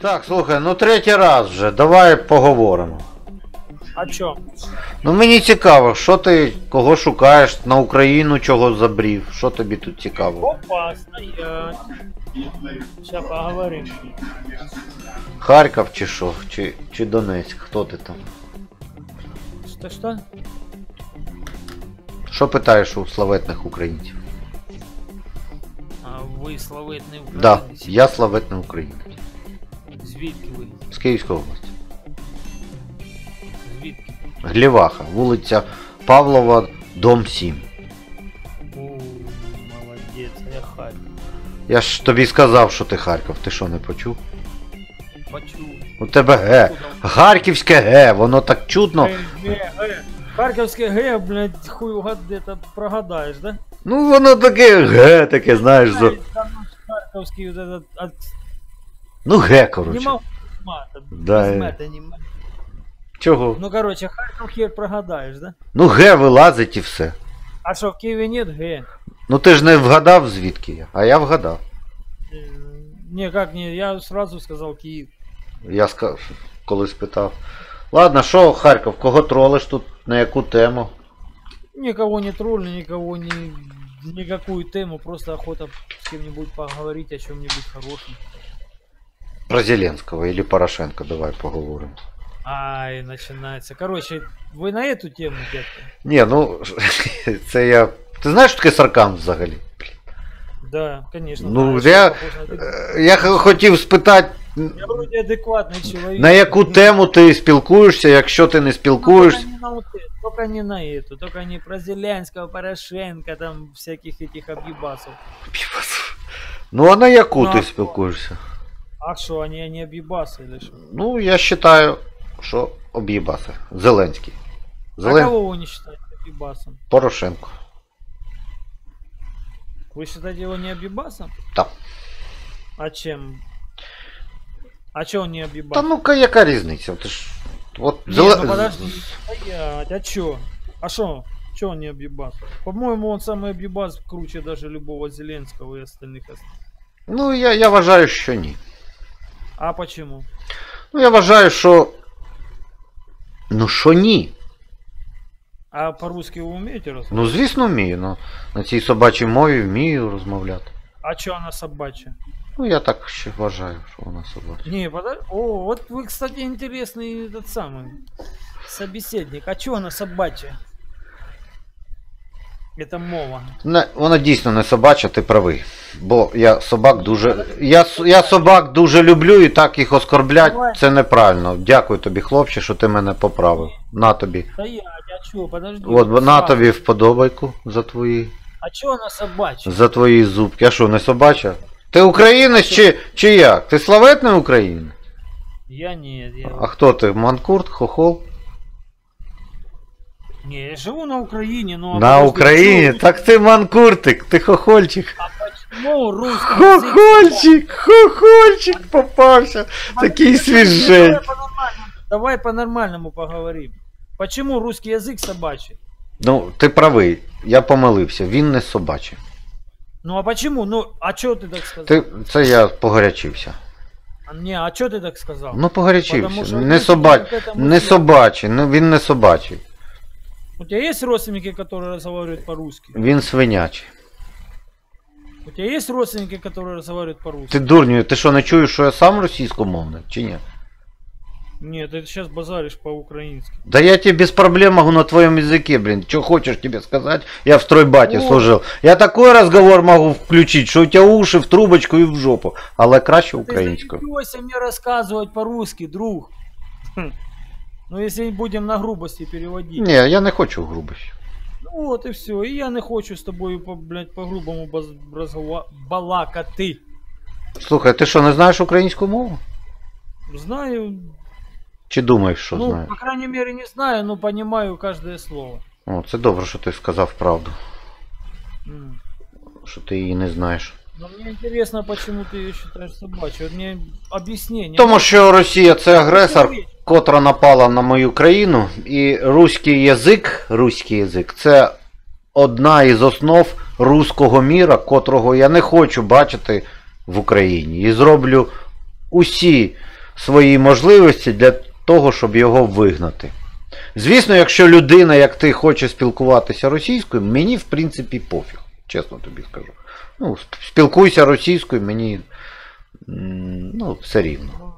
Так, слухай, ну третій раз вже, давай поговоримо. О чем? Ну мені цікаво, що ти кого шукаєш на Україну, чого забрів, що тобі тут цікаво? Опа, стоять. Сейчас поговорим. Харків чи що? Чи, чи Донецьк? Хто ти там? Что, что? Що питаєш у славетних українців? А ви славетний Да, я славетний українець. Звідки ви? З Київської області. Звідки? Гліваха, вулиця Павлова, дом 7. О, молодець, я Харків. Я ж тобі сказав, що ти Харків, ти що не почув? Почув. У тебе Г. Харківське Г, воно так чутно. Г, Г. Харківське Г, блядь, хуй угад, где-то прогадаєш, да? Ну воно таке Г, таке, знаєш. Там Харківський вот этот, от... Ну Г, не коротше. могу мата, Да, без э. мата не могу. Чого? Ну, короче, Харків хер прогадаєш, да? Ну Г вилазить і все. А що, в Києві нет Г? Ну ти ж не вгадав звідки я, а я вгадав. Э, Не, как не, я сразу сказал Киев. Я ска... коли спитав. Ладно, що Харків, кого тролиш тут, на яку тему? Никого не троллю, никого не... Никакую тему, просто охота с кем-нибудь поговорить о чем-нибудь хорошем. Про Зеленського или Порошенко, давай поговоримо. Ай, начинается. Короче, вы на эту тему, детка? Ні, ну це я. Ти знаєш, що таке саркам взагалі? Да, конечно. Ну, знаю, я- что похож на адекват- Е, Я х- хотів спитати, Я вроде адекватный человек. на яку тему ти спілкуєшся, якщо ти не Ну, спілкуєшся. Только не, на вот это, только не на эту, только не про Зеленского, Порошенко, там всяких этих объебасов. Ну а на яку Ну, ти а спілкуєшся? А что, они, они объебасы или что? Ну, я вважаю, що об'їбати. Зеленський. А Зелен... кого вы не считаете объебасом? Порошенко. Вы считаете его не объебасом? Да. А чем? А че он не объебас? Та ну-ка, яка різниця? Ти ж. От Не, зеле- ну подожди, стоять, а чё? А шо? Чё он не объебас? По-моему, он самый объебас круче даже любого Зеленского и остальных. ос- Ну, я, я вважаю, що ні. А почему? Ну, я вважаю, що. Ну що ні? А по-русски вы умеете разговаривать? Ну, звісно, вмію. Ну, на цій собачій мові вмію розмовляти. А чё она собачья? Ну, я так ще вважаю, що вона собача. Не, подожди. О, вот вы, кстати, интересный этот самый собеседник. А чё она собачья? Это мова. Не, вона дійсно не собача, ти правий. Бо я собак дуже. Я, с- я собак дуже люблю і так їх оскорблять. Давай. Це неправильно. Дякую тобі, хлопче, що ти мене поправив. На тобі. Стоять, а чё, подожди. От на сразу. тобі вподобайку за твої. А чё она собачья? За твої зубки. А що, не собача? Ти українець чи, чи як? Ти славетний українець? Я нет, я... А хто ти? Манкурт, хохол? Не, я живу на Украине, но... На Україні? Так ти манкуртик, ти хохольчик. А почему русский язык- Хохольчик, хохольчик попався. Такий свіжень. Давай по-нормальному, Давай по-нормальному поговорим. Почему русский язык собачий? Ну, ти правий, я помилився, він не собачий. Ну а почему? Ну, а чё ты так сказал? Ти, це я погорячився. А, Не, а чё ты так сказал? Ну Потому погорячився. что Не люди собач... к этому Не связаны. собачий, ну, він не собачий. У тебя есть родственники, которые разговаривают по-русски? Він свинячий. У тебя есть родственники, которые разговаривают по-русски? Ти дурню, ти що не чуєш, що я сам російськомовний, чи ні? Нет, ты сейчас базаришь по-украински. Да я тебе без проблем могу на твоем языке, блин. Что хочешь тебе сказать? Я в стройбате О. служил. Я такой разговор могу включить, что у тебя уши в трубочку и в жопу. Але краще Ты українською. заебёшься мне рассказывать по-русски, друг. Ну если не будем на грубости переводить. Ні, я не хочу грубості. Ну вот и все. И я не хочу с тобой по, блядь, по-грубому баз... разгова... балакати. Слухай, ти що, не знаєш українську мову? Знаю, Чи думаєш, що ну, знаєш? по крайней мере, не знаю, но понимаю каждое слово. О, це добре, що ти сказав правду. М. Що ти її не знаєш. Но мне интересно, почему ты ее считаешь собачьей. Вот мне объяснение. Тому що Росія це агресор, котра напала на мою країну, і руський язик, руський язик це одна із основ руського міра, котрого я не хочу бачити в Україні. І зроблю усі свої можливості для того, щоб його вигнати. Звісно, якщо людина, як ти, хоче спілкуватися російською, мені в принципі пофіг, чесно тобі скажу. Ну, спілкуйся російською, мені ну, все рівно.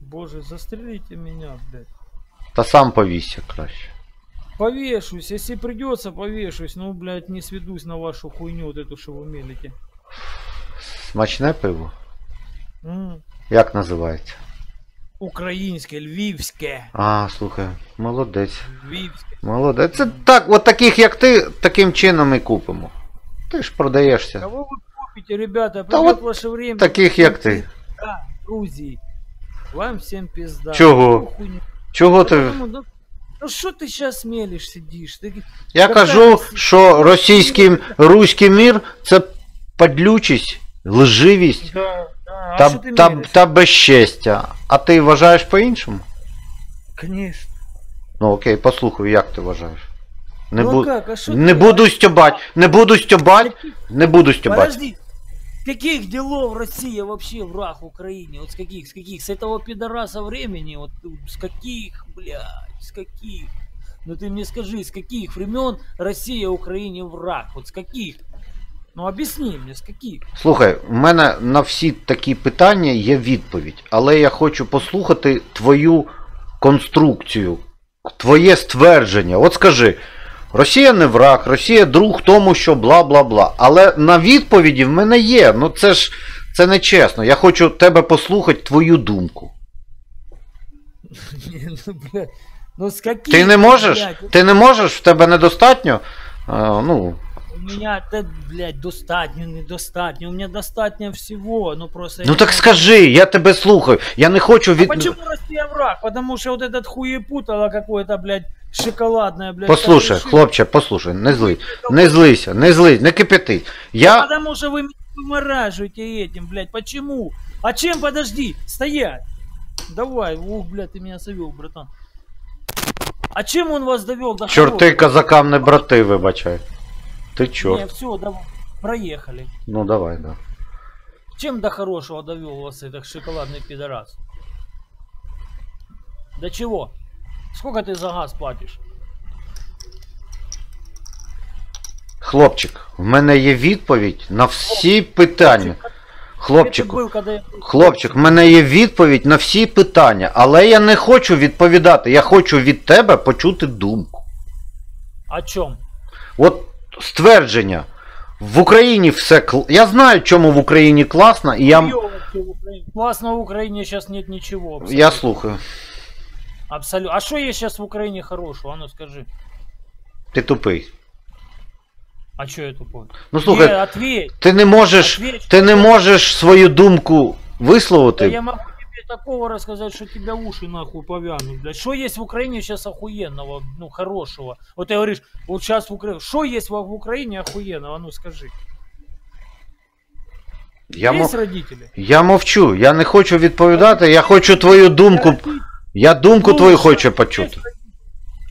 Боже, застрелите меня, блядь. Та сам повісся краще. Повешусь, если придется, повешусь. Ну, блядь, не сведусь на вашу хуйню вот эту, что вы мелите. Смачне пиво? М, Як називається? Українське, львівське. А, слухай, молодець. Львівське. Молодець. Це так, от таких як ти, таким чином і купимо. Ти ж продаєшся. Кого вы купите, ребята? Да Придет вот ваше время. Таких як ти. Да, Грузии. Вам всем пизда. Чего? Ну, хуйня. Чого ти. Потому, ну, ну что ты сейчас мелешь, сидишь? Ты... Я Та кажу, так, що російський руський мір це падлючість, лживість Да, да. та, а что ты та, мелешь? та безчестя. А ти вважаєш по-іншому? Конечно. Ну окей, послухай, як ти вважаєш. Не, ну бу... а как? А что не ты- буду стьобать, не буду стьобать, не буду стьобать. Подожди. С каких делов Россия вообще враг Украине? Вот с каких, с каких? С этого пидораса времени? Вот ну, с каких, блядь, с каких? Ну ты мне скажи, с каких времен Россия Украине враг? Вот с каких? Ну объясни мне, с каких? Слухай, в мене на всі такі питання є відповідь, але я хочу послухати твою конструкцію, твоє ствердження. От скажи, Росія не враг, Росія друг тому, що бла бла бла. Але на відповіді в мене є. Ну це ж це не чесно. Я хочу тебе послухати твою думку. Ну, блядь, ну каких? Ти не можеш? блядь? Ти не можеш, в тебе недостатньо. А, ну, У меня, да, блядь, достатньо, недостатньо. У меня достатньо всего, ну просто... я ну не так могу- скажи, я тебе слухаю. Я не хочу А від. почему Россия враг? Потому что вот этот хуепутало какое-то, блядь, шоколадное, блядь. Послушай, хлопче, послухай, не злий. Не злися, не злись, не кипяти. Я. Потому что вы меня вымораживаете этим, блядь. Почему? А чем, подожди, стоять. Давай, ух, блядь, ты меня совел, братан. А чем он вас довел до Чорти казакам не брати, вибачай. Ти Не, чорт. все, давай, проехали. Ну давай, да. Чем до хорошего довел вас этот шоколадный пидорас? До чего? Сколько ты за газ платишь? Хлопчик, в мене є відповідь на всі питання. Где ты Хлопчику, был, когда я... хлопчик, в мене є відповідь на всі питання, але я не хочу відповідати. Я хочу від тебе почути думку. О чем? От ствердження. В Україні все кл... Я знаю, чому в Україні класно, і я. Классно в Украине сейчас нет ничего. Я слухаю. Абсолютно. А что есть сейчас в Украине хорошего? А ну скажи. Ти тупий. А что я тупой? Ну слухай, Не, ответь. ти не можеш. Ответь. Ти не можеш свою думку Да висловити. я могу тебе такого рассказать, что тебя уши нахуй повянут. блядь. Что есть в Украине сейчас охуенного, ну хорошего? Вот ты говоришь, вот сейчас в Украине. Что есть в, в Украине охуенного? А ну скажи. Я, есть родители? я мовчу, я не хочу відповідати, я хочу твою думку. Я думку Ну, твою хочу почути.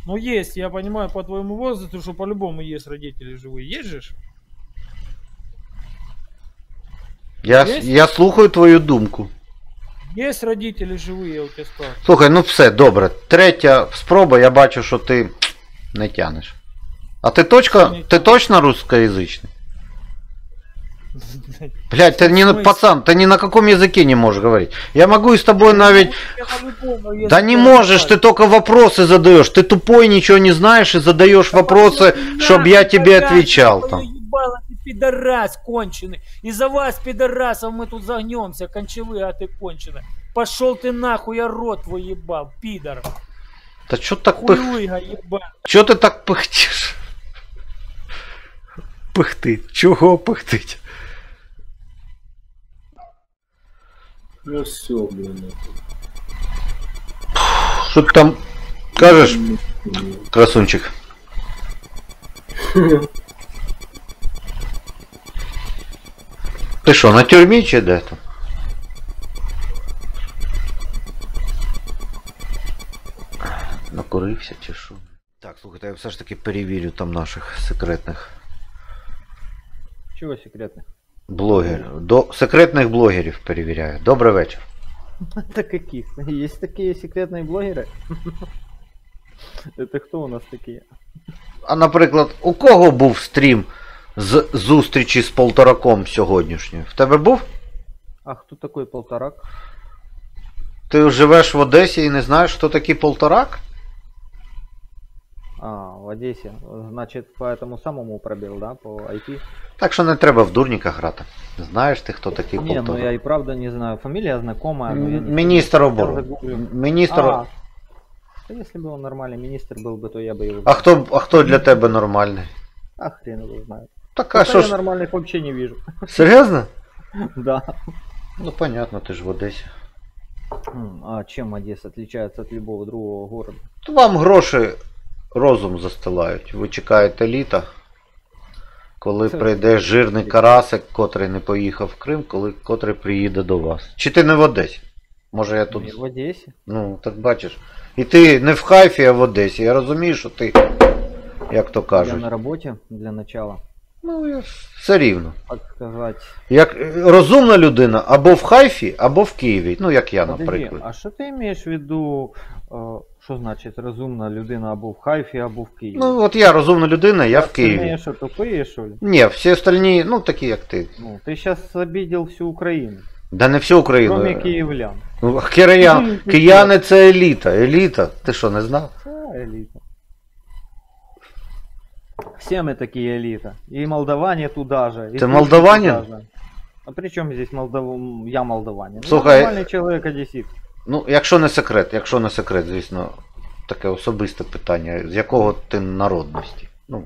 Ну есть, я понимаю по твоему возрасту, что по-любому есть родители живые. Есть же? Я, Есть? я слухаю твою думку. Есть родители живые, я у тебя спрашиваю. Слухай, ну все, добре. Третя спроба, я бачу, що ти не тянеш. А ти точка, ти точно русскоязичний? Блять, ты не, пацан, ты ни на каком языке не можешь говорить. Я могу и с тобой навіть... Да не можешь, ты только вопросы задаешь. Ты тупой, ничего не знаешь и задаешь вопросы, чтобы я тебе отвечал там. ебало, ты пидорас конченый. Из-за вас, пидорасов, мы тут загнемся, кончевые, а ты конченый. Пошел ты нахуй, я рот твой ебал, пидор. Да что так пых... Хуйлыга ебал. Чё ты так пыхтишь? Пыхтить. Чего пыхтить? Ну все, блин. Что ты там кажешь, красунчик? Ти що, на тюрмі чи де там? Накурився чи що? Так, слухайте, я все ж таки перевірю там наших секретних. Чего секретно? Блогер. До секретних блогерів перевіряю. Добрий вечір. Это каких? Есть такие секретные блогеры? Это кто у нас такие? А наприклад, у кого був стрім з зустрічі з полтораком сьогоднішньої? В тебе був? А кто такой полторак? Ти живеш в Одесі і не знаєш, хто такий полторак? А, в Одессе. Значит, по этому самому пробил, да, по IT? Так що не треба в дурніка грати. Знаєш ти, хто такий Не, ну полторак? я и правда не знаю. Фамилия знакомая. но я не Міністр Я оборони. загуглю. Міністр. А, да если бы он нормальный министр был бы, то я бы его... А хто, а хто для тебе нормальний? А хрен его знает. Так а Хотя що я ж? нормальных вообще не вижу. Серйозно? Да. Ну понятно, ти ж в Одесі. М, А чем Одесса отличается от любого другого города? То вам гроші розум застилають. Ви чекаєте літа, коли Це- прийде жирний карасик, котрий не поїхав в Крим, коли котрий приїде до вас. Чи ти не в Одесі? Може я тут. Я в Одессе. Ну, так бачиш. І ти не в Хайфі, а в Одесі. Я розумію, що ти, як то Я кажуть. на работе для начала. Ну, я все рівно. Так сказать. Як розумна людина або в Хайфі, або в Києві. Ну, як я, Подожди, наприклад. а що ти маєш в виду, е, що значить розумна людина або в Хайфі, або в Києві? Ну, от я розумна людина, я в Києві. Ти що, тупий, що ли? Ні, всі остальні, ну такі як ти. Ну, ти зараз обидел всю Україну, Да не всю Україну. кроме київлян. Ну, Киян, кияни це еліта. Еліта. Ти що, не знав? Це еліта. Все мы такие элита. И молдаване туда же. и Ты турки молдаванин? туда же. А при чем здесь молдав... я молдаванин? Я Слухай, нормальный человек одессит. Ну, якщо не секрет, якщо не секрет, звісно, таке особисте питання. З якого ти народності? Ну,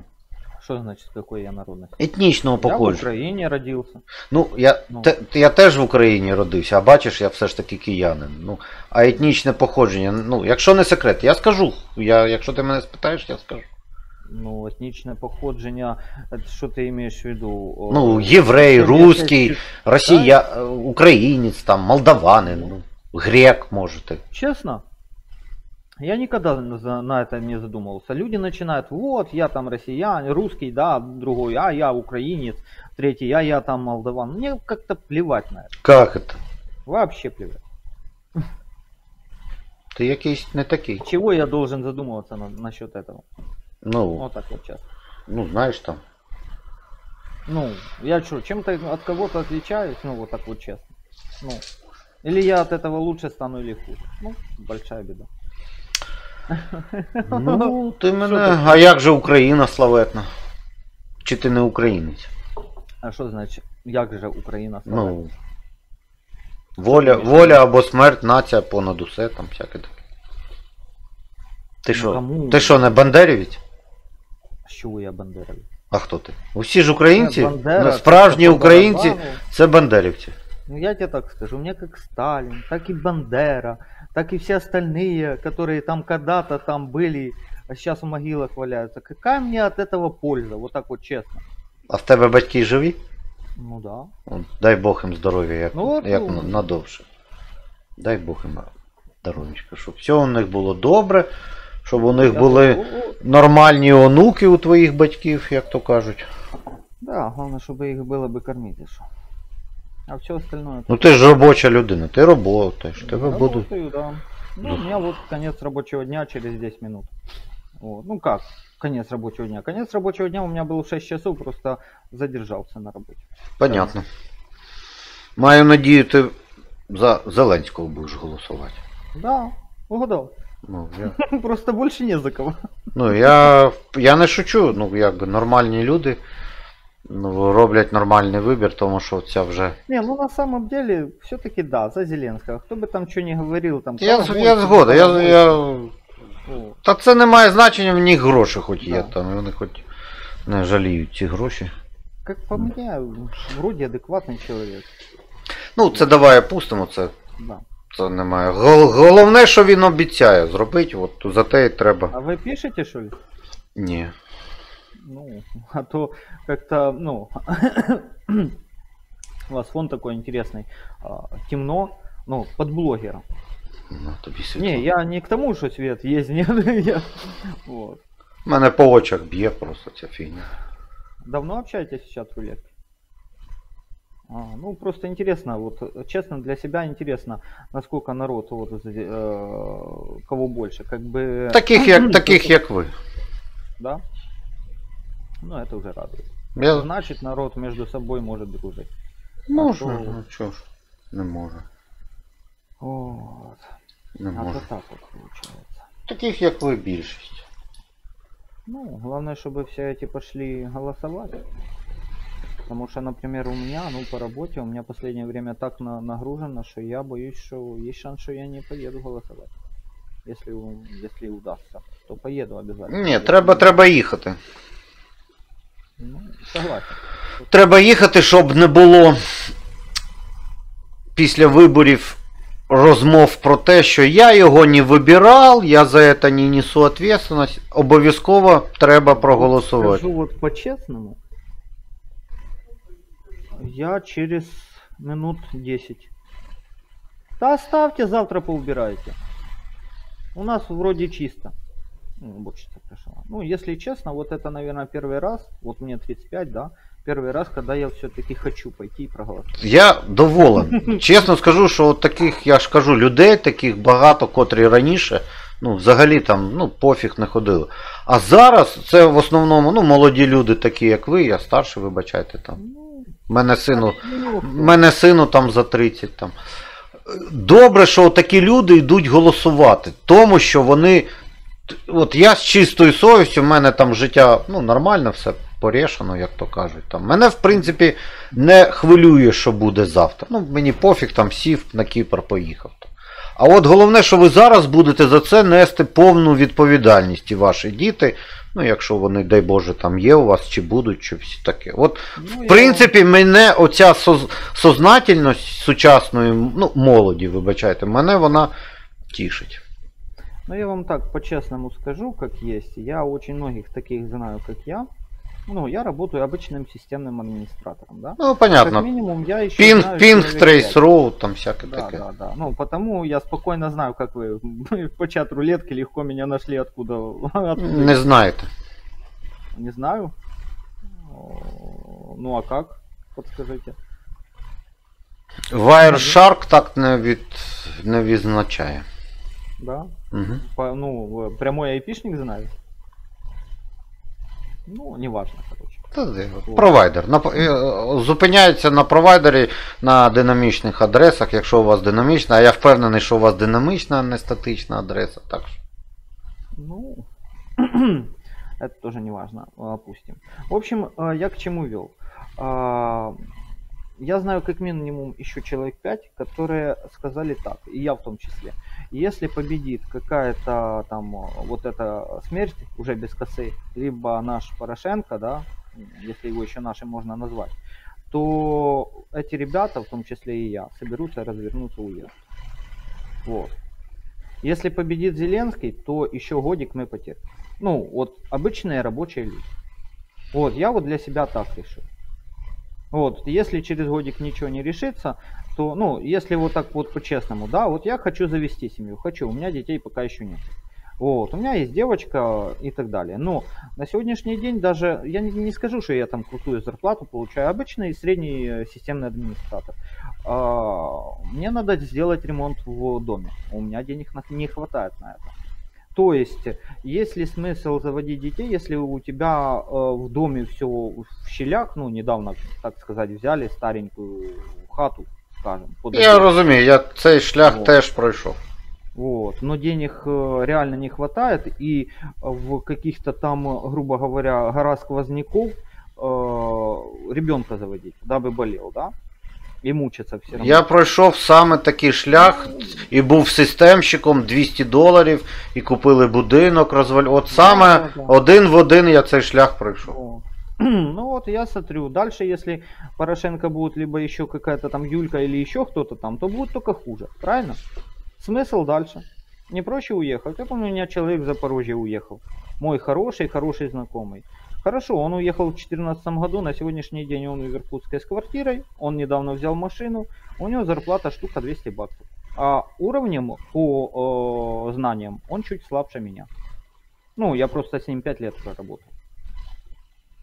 Что значит, какой я народности? етнічного Я в походження. Украине родился. Ну, я, Ну. те, я теж в Україні родився, а бачиш, я все ж таки киянин. Ну, а етнічне походження, ну, якщо не секрет, я скажу. Я, якщо ти мене спитаєш, я скажу. Ну, этничное походження, это что ты имеешь в виду? О, Ну, єврей, я- я- русський, я- росія, е, українець, там, молдаванин, ну, Грек, можете. Честно, я никогда на это не задумывался. Люди начинают, вот, я там россиян, русский, да, другой, а я украинец, третий, а я там молдаван. Мне как-то плевать на это. Як це? Вообще плевать. Ти якийсь не такий. Чего я должен задумываться на- насчет этого? Ну, Вот так вот честно. ну знаєш там. Ну, я что, чем-то от кого-то отличаюсь? Ну, вот так вот честно. Ну, или я от этого лучше стану или хуже? Ну, большая беда. Ну, ти мене. А як же Україна славетна? Чи ти не українець? А що значить, як же Україна стала? Ну. Воля, воля або смерть, нація понад усе, там всяке таке. Ти Ну, що? Ти що, не бандерівець? Чого я бандеровець? А хто ти? Усі ж українці, Бандера, ну, це справжні українці це бандерівці. Ну я тебе так скажу, мне как Сталин, так и Бандера, так и все остальные, которые там когда-то там были, а сейчас в могилах валяются. Какая мне от этого польза? Вот так вот честно. А в тебе батьки живі? Ну да. От, Дай Бог їм здоров'я, як, Ну, от, як ну. на- надовше. Дай Бог їм здоров'ячка, щоб все у них було добре, щоб у них Я були думаю, о, о, нормальні онуки у твоїх батьків, як то кажуть. Да, главное, чтобы их было бы кормить и шо. А все остальное... Ну ти ж робоча людина, ти работаєш, тебе будуть. Работаю, да. Ну, у меня вот конец рабочего дня через 10 минут. Вот. Ну как, конец рабочего дня? Конец рабочего дня у меня был в 6 часов, просто задержался на работе. Понятно. Маю надію, ти за Зеленського будеш голосувати. Да, угадал. Ну, я, Просто больше не за кого. ну, я, я не шучу, ну якби нормальні люди роблять нормальний вибір, тому що ця вже. Не, ну на самом деле, все-таки да, за Зеленского. Кто бы там что ни говорил, там... Я, Коломойский, я згоден, я, Коломойский. я... Вот. Та це не має значення, в них гроші хоч є, Да. там, і вони хоч не жаліють ці гроші. Как по мне, вроде адекватный человек. Ну, це давай опустимо, це, Да. це немає. Гол- Головне, що він обіцяє зробити, от за те і треба. А вы пишете, что ли? Ні. Ну, а то как-то, ну, у вас фон такой интересный, а, темно, ну, под блогером. Ну, тобі світло. Не, я не к тому, что свет есть, нет, я, вот. Мене по очах б'є просто ця фігня. Давно общаетесь в чат рулетки? А, ну, просто интересно, вот э, честно, для себя интересно, насколько народ, вот, э, кого больше, как бы... Таких як, таких як ви. Да? Ну, это уже радует. Я Значит, народ между собой может дружить. можу, то- ну чого ж. Не можу. Вот. Не А можу. то так вот получается. Таких як ви більшість. Ну, главное, чтобы все эти пошли голосовать. Потому что, например, у меня, ну, по работе, у меня последнее время так на- нагружено, что я боюсь, что есть шанс, что я не поеду голосовать. Если, у- если удастся, то поеду обязательно. Ні, Если треба, не- треба їхати. Ну, согласен. Треба їхати, щоб не було після виборів розмов про те, що я його не вибирав, я за це не несу відповідальність. Обов'язково треба проголосувати. Скажу вот по-честному, я через минут 10. Да оставьте, завтра поубирайте. У нас вроде чисто. Ну, уборщица пришла. Ну, если честно, вот это, наверное, первый раз, вот мне 35, да, первый раз, когда я все-таки хочу пойти и проголосовать. Я доволен. Чесно скажу, що от таких, я ж кажу, людей таких багато, котрі раніше, ну, взагалі там, ну, пофіг не ходили. А зараз це в основному, ну, молоді люди, такі як ви, я старший, вибачайте там. Ну, Мене сину ну, мене сину там за 30 там. Добре, що такі люди йдуть голосувати, тому що вони. От я з чистою совістю, в мене там життя ну, нормально, все порішено, як то кажуть. Там. Мене, в принципі, не хвилює, що буде завтра. Ну, мені пофіг, там сів на Кіпр, поїхав. А от головне, що ви зараз будете за це нести повну відповідальність і ваші діти, ну, якщо вони, дай Боже, там є у вас, чи будуть, чи всі таке. От ну, в я- принципі, мене оця соз... сознательність сучасної ну, молоді, вибачайте, мене вона тішить. Ну, я вам так по-честному скажу, как есть. Я очень многих таких знаю, как я. Ну, я работаю обычным системным администратором, да? Ну, Как понятно. минимум, я еще Пінг, знаю пінг, человек трейс, пять. роу, там всяке Да, таке. да, да. Ну, потому я спокойно знаю, как вы по чат рулетки легко меня нашли откуда. откуда Не знаєте. Не знаю. О, Ну, а как? Подскажите. Wireshark так не, від... не відзначає. Да? Угу. По- ну, прямой айпишник знает? Ну, неважно, короче. Та де, Провайдер. На, е, зупиняється на провайдері на динамічних адресах, якщо у вас динамічна, а я впевнений, що у вас динамічна, а не статична адреса. Так що. Ну, это тоже не важно, опустим. В общем, я к чему вел? Я знаю как минимум еще человек 5, которые сказали так, и я в том числе. Если победит какая-то там э, вот эта смерть уже без косы, либо наш Порошенко, да, если его еще нашим можно назвать, то эти ребята, в том числе и я, соберутся, развернутся, уедут. Вот. Если победит Зеленский, то еще годик мы потерпим. Ну, вот обычные рабочие люди. Вот, я вот для себя так решил. Вот, если через годик ничего не решится, то, ну, если вот так вот по-честному, да, вот я хочу завести семью, хочу, у меня детей пока еще нет. Вот, у меня есть девочка и так далее. Но на сегодняшний день даже, я не, не скажу, что я там крутую зарплату получаю, обычный средний э, системный администратор. А, мне надо сделать ремонт в доме. У меня денег на- не хватает на это. То есть, есть ли смысл заводить детей, если у тебя э, в доме все в щелях, ну, недавно, так сказать, взяли старенькую хату, скажем, Я розумію, я цей шлях Вот. теж пройшов. Вот. Но денег э, реально не хватает, и в каких-то там, грубо говоря, гора сквозняков э, ребенка заводить, дабы болел, да? И мучиться все равно. Я пройшов саме такий шлях і був системщиком 200 доларів, і купили будинок, розваль. От саме Да, да, да. один в один я цей шлях пройшов. Ну вот я смотрю, дальше если Порошенко будет либо еще какая-то там Юлька или еще кто-то там, то будет только хуже, правильно? Смысл дальше? Не проще уехать? Как у меня человек в Запорожье уехал, мой хороший, хороший знакомый. Хорошо, он уехал в 2014 году, на сегодняшний день он в Иркутске с квартирой, он недавно взял машину, у него зарплата штука 200 баксов. А уровнем по э, знаниям он чуть слабше меня. Ну, я просто с ним 5 лет проработал.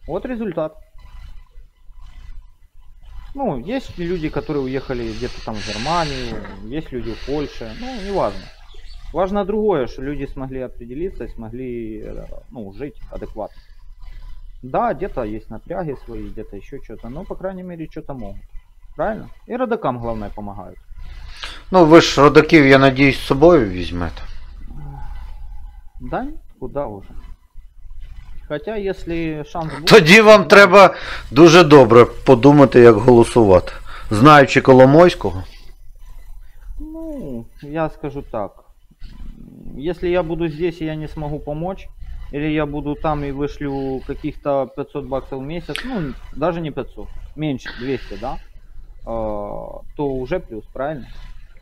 Вот результат. Ну, есть люди, которые уехали где-то там в Германию, есть люди в Польше, ну, неважно. Важно другое, что люди смогли определиться смогли, э, ну, жить адекватно. Да, где-то есть напряги свои, где-то еще что-то, но, по крайней мере, что-то могут. Правильно? И родакам, главное, помогают. Ну, ви ж родаків, я надіюсь, з собою візьмете. Да, куда уже. Хотя, если шанс будет... Тоді вам треба дуже добре подумати, як голосувати. Знаючи Коломойського. Ну, я скажу так. Если я буду здесь и я не смогу помочь, или я буду там и вышлю каких-то 500 баксов в месяц, ну, даже не 500, меньше, 200, да, э, то уже плюс, правильно?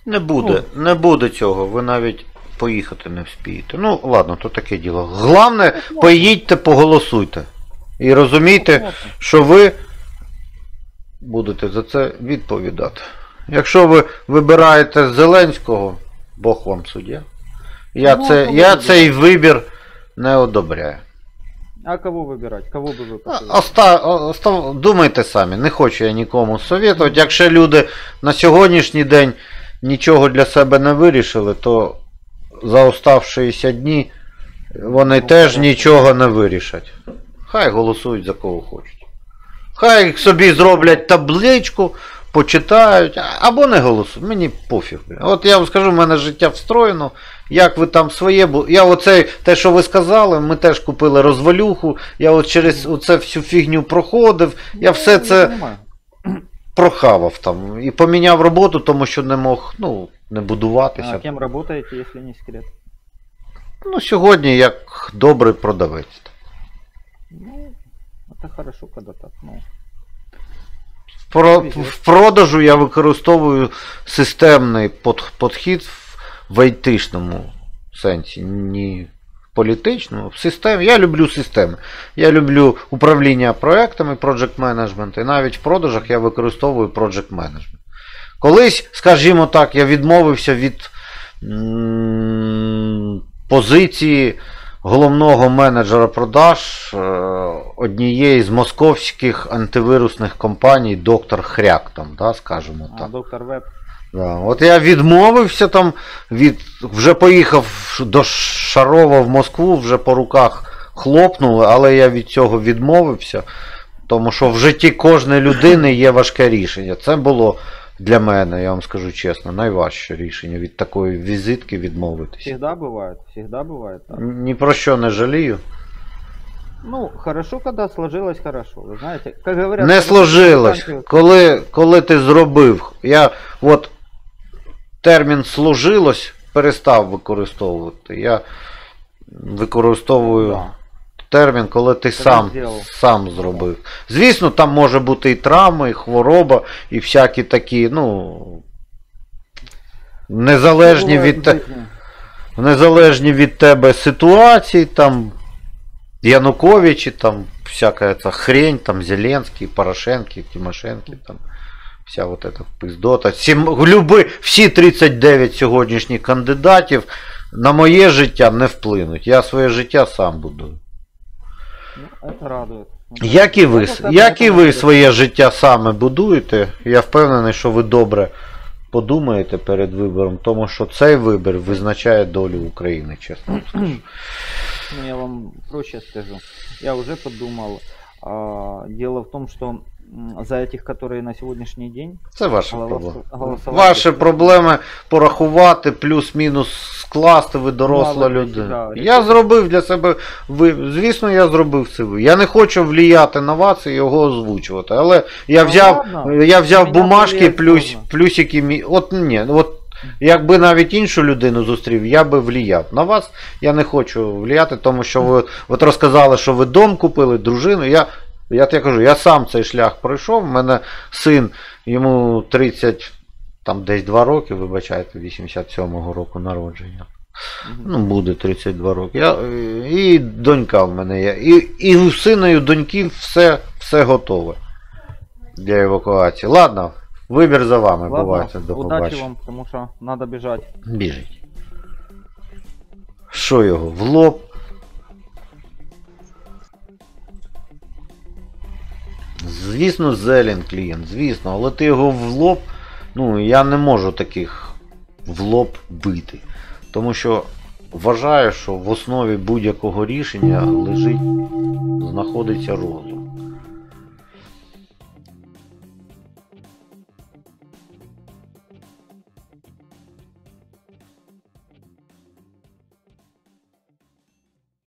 Не буде, не буде цього, ви навіть поїхати не вспієте. Ну, ладно, то таке діло. Головне, поїдьте, поголосуйте. І розумійте, що ви будете за це відповідати. Якщо ви вибираєте Зеленського, Бог вам суддя. Я, Ну, це, я цей вибір не одобряю. А кого выбирать? Кого бы вы А, посоветовали? Оста, о- оста, думайте самі, не хочу я нікому совєтувати. Якщо люди на сьогоднішній день нічого для себе не вирішили, то за остав 60 дні вони Ну, теж хорошо. нічого не вирішать. Хай голосують за кого хочуть. Хай собі зроблять табличку, почитають, а- або не голосують. Мені пофіг. бля. От я вам скажу, в мене життя встроєно. Як ви там своє, бу- я оце, те, що ви сказали, ми теж купили розвалюху, я от через оце всю фігню проходив, я Ну, все це понимаю. прохавав там і поміняв роботу, тому що не мог ну, не будуватися. А кем работаете, если не секрет? Ну, сьогодні як добрий продавець. Ну, это хорошо, когда так, ну. В, про, в продажу я використовую системний под, підхід в, айтишному сенсі, не в політичному, в системі. Я люблю системи. Я люблю управління проектами, project management, і навіть в продажах я використовую project management. Колись, скажімо так, я відмовився від позиції головного менеджера продаж е, однієї з московських антивірусних компаній доктор Хряк, там, да, скажімо А, доктор Веб. Да. От я відмовився там, від, вже поїхав до Шарова в Москву, вже по руках хлопнули, але я від цього відмовився. Тому що в житті кожної людини є важке рішення. Це було для мене, я вам скажу чесно, найважче рішення від такої візитки відмовитися. Всегда бывает, всегда бывает. так. Ні про що не жалію. Ну, хорошо, когда сложилось хорошо. Вы знаете, как говорят... Не когда сложилось. заканчивается- Коли, коли ти зробив, я от термін сложилось перестав використовувати. Я використовую Да. термін, коли ти сам, зробив. сам зробив. Звісно, там може бути і травма, і хвороба, і всякі такі, ну. Незалежні від, те- незалежні від тебе ситуації, там Януковичі, там всяка ця хрень, там Зеленський, Порошенки, Тимошенки, там вся вот эта пиздота. Сім, люби, всі 39 сьогоднішніх кандидатів на моє життя не вплинуть. Я своє життя сам будую. Ну, это радует. Як і ви, як і ви своє життя саме будуєте, я впевнений, що ви добре подумаєте перед вибором, тому що цей вибір визначає долю України, чесно. скажу. Ну, я вам проще скажу. Я уже подумал. А, дело в том, что м, за этих, которые на сегодняшний день Це ваша проблема. Ваші проблеми порахувати, плюс-мінус скласти, ви доросла людина. Я зробив для себе ви. Звісно, я зробив це ви. Я не хочу вліяти на вас і його озвучувати. Але я Ну, взяв, ладно. я взяв бумажки, плюс, плюсики. мі- От ні, от якби навіть іншу людину зустрів, я би вліяв. На вас я не хочу вліяти, тому що ви от розказали, що ви дом купили, дружину. Я, я тебе кажу, я сам цей шлях пройшов. У мене син, йому 30, там десь 2 роки, вибачайте, 87-го року народження. Ну, буде 32 роки. Я, і донька в мене є. І, і у сина, і у доньки все, все готове для евакуації. Ладно, вибір за вами. Ладно, Бувайте, до побачення. вам, потому что надо бежать. Біжить. Що його? В лоб? Звісно, зелен клієнт, звісно, але ти його в лоб. Ну, я не можу таких в лоб бити. Тому що вважаю, що в основі будь-якого рішення лежить, знаходиться розум.